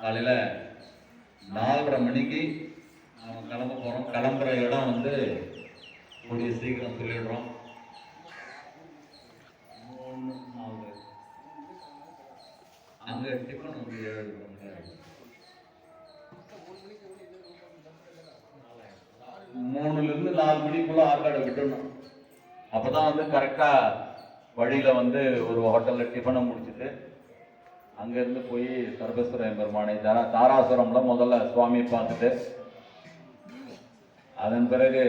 காலையில் நாலரை மணிக்கு நம்ம கிளம்ப போகிறோம் கிளம்புற இடம் வந்து கூடிய சீக்கிரம் சொல்லிடுறோம். மூணு நாலு. அங்கே டிஃபன் வந்து ஏழு மூணுலேருந்து நாலு மணிக்குள்ள ஆற்காடை விட்டுடணும். அப்பதான் வந்து கரெக்டாக வழியில் வந்து ஒரு ஹோட்டலில் டிஃபனை முடிச்சுட்டு அங்கிருந்து போய் சர்வேஸ்வர பெருமானை தாரா தாராசுரம்ல முதல்ல சுவாமியை பார்த்துட்டு அதன் பிறகு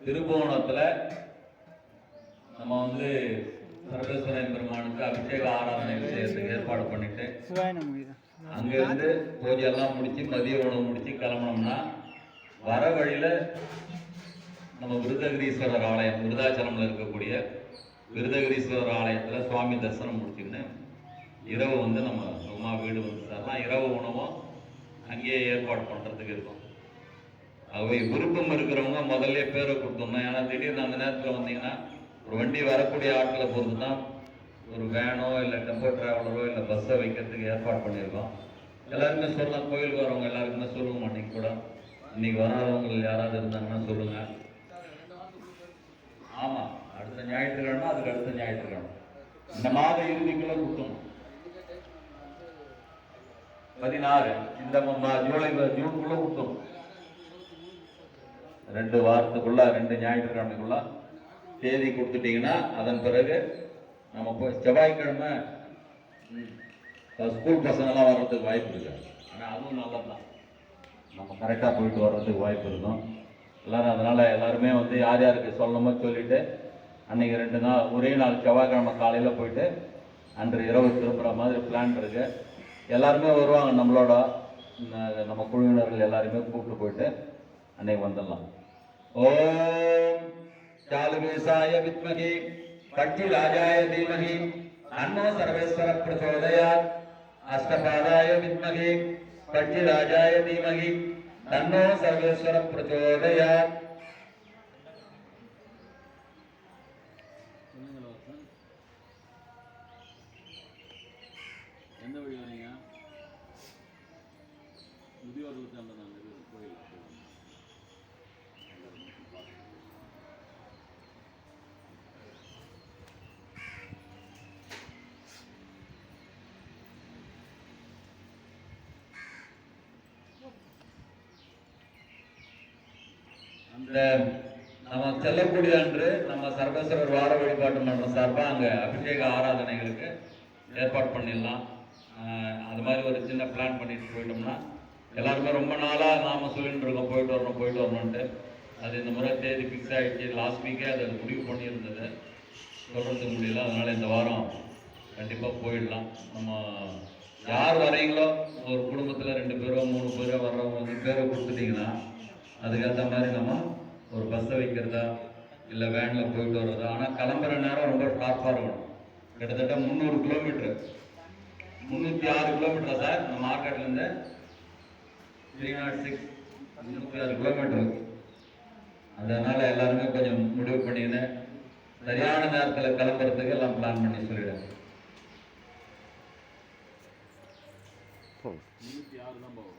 திருபுவனத்துல நம்ம வந்து சர்வேஸ்வர பெருமானுக்கு அபிஷேக ஆராதனை செய்யறதுக்கு ஏற்பாடு பண்ணிட்டு சிவாய நமக்கு அங்க இருந்து பூஜை எல்லாம் முடிச்சு மதிய உணவு முடிச்சு கிளம்புனோம்னா வர வழியில நம்ம விருதகிரீஸ்வரர் ஆலயம் விருதாச்சலம்ல இருக்கக்கூடிய விருதகிரீஸ்வரர் ஆலயத்துல சுவாமி தரிசனம் முடிச்சுன்னு இரவு வந்து நம்ம சும்மா வீடு வந்து தரலாம். இரவு உணவும் அங்கேயே ஏற்பாடு பண்ணுறதுக்கு இருக்கும். ஆகவே விருப்பம் இருக்கிறவங்க முதல்ல பேரை கொடுத்துடணும் ஏன்னா திடீர்னு அந்த நேரத்தில் வந்தீங்கன்னா ஒரு வண்டி வரக்கூடிய ஆட்களை பொறுத்து தான் ஒரு வேனோ இல்லை டெம்போ டிராவலரோ இல்லை பஸ்ஸை வைக்கிறதுக்கு ஏற்பாடு பண்ணியிருக்கோம். எல்லாருமே சொல்லலாம். கோயிலுக்கு வரவங்க எல்லாருக்குமே சொல்லுவோம். அன்னைக்கு கூட. இன்னைக்கு வராதவங்க யாராவது இருந்தாங்கன்னா சொல்லுங்கள் ஆமாம் அடுத்த ஞாயிற்றுக்கிழமை அதுக்கு அடுத்த ஞாயிற்றுக்கிழமை. இந்த மாத இறுதிக்குள்ளே கொடுத்தோம் பதினாறு. இந்த ஜூலை ஜூனுக்குள்ள கொடுத்தோம். ரெண்டு வாரத்துக்குள்ள ரெண்டு ஞாயிற்றுக்கிழமைக்குள்ள தேதி கொடுத்துட்டீங்கன்னா அதன் பிறகு நம்ம போய் செவ்வாய்க்கிழமை ஸ்கூல் பசங்கள்லாம் வர்றதுக்கு வாய்ப்பு இருக்கு. ஆனால் அதுவும் நல்லதுதான். நம்ம கரெக்டாக போயிட்டு வர்றதுக்கு வாய்ப்பு இருக்கும். எல்லாரும் அதனால் எல்லாருமே வந்து யார் யாருக்கு சொல்லணுமோ சொல்லிட்டு அன்றைக்கி ரெண்டு நாள் ஒரே நாள் செவ்வாய்க்கிழமை காலையில் போயிட்டு அன்று இரவு திரும்புகிற மாதிரி பிளான் இருக்குது எல்லாருமே வருவாங்க. நம்மளோட நம்ம குழுவினர்கள் எல்லாருமே கூப்பிட்டு போயிட்டு அன்னைக்கு வந்துடலாம். ஓம் சாலுவேசாய வித்மகி பட்டி ராஜாய தீமகி அன்னோ சர்வேஸ்வர பிரச்சோதயா அஷ்டபாதாய வித்மகி பட்டி ராஜாய தீமகி தன்னோ சர்வேஸ்வர பிரச்சோதயா முதியோர்கள் அந்த அந்த இது கோயில் அந்த நம்ம செல்லக்கூடிய அன்று நம்ம சர்வேஸ்வரர் வார வழிபாட்டு மன்றம் சார்பாக அங்கே அபிஷேக ஆராதனைகளுக்கு ஏற்பாடு பண்ணிடலாம். அது மாதிரி ஒரு சின்ன பிளான் பண்ணிட்டு போயிட்டோம்னா எல்லாருமே ரொம்ப நாளாக நாம சொல்லிட்டு இருக்கோம் போயிட்டு வரணும் போயிட்டு வரணும்ட்டு அது இந்த முறை தேதி ஃபிக்ஸ் ஆகிடுச்சு லாஸ்ட் வீக்கே அதை முடிவு பண்ணியிருந்தது. சொல்றதுக்கு முடியல. அதனால் இந்த வாரம் கண்டிப்பாக போயிடலாம். நம்ம யார் வரீங்களோ ஒரு குடும்பத்தில் ரெண்டு பேரோ மூணு பேரோ வர்றவங்க வந்து பேரை கொடுத்துட்டீங்கன்னா அதுக்கேற்ற மாதிரி நம்ம ஒரு பஸ்ஸை வைக்கிறதா இல்லை வேனில் போயிட்டு வர்றதா. ஆனால் கிளம்புற நேரம் ரொம்ப ஷார்ப்பாக இருக்கணும். கிட்டத்தட்ட முந்நூறு கிலோமீட்ரு முந்நூற்றி ஆறு கிலோமீட்டரா சார்? நம்ம மார்க்கெட்லேருந்து த்ரீ நாட் சிக்ஸ் முந்நூற்றி ஆறு கிலோமீட்டர் அதனால எல்லாருமே கொஞ்சம் முடிவு பண்ணின்னு சரியான நேரத்தில் கிளம்புறதுக்கு எல்லாம் பிளான் பண்ணி சொல்லிடுங்க. முந்நூற்றி ஆறு தான் போகும்?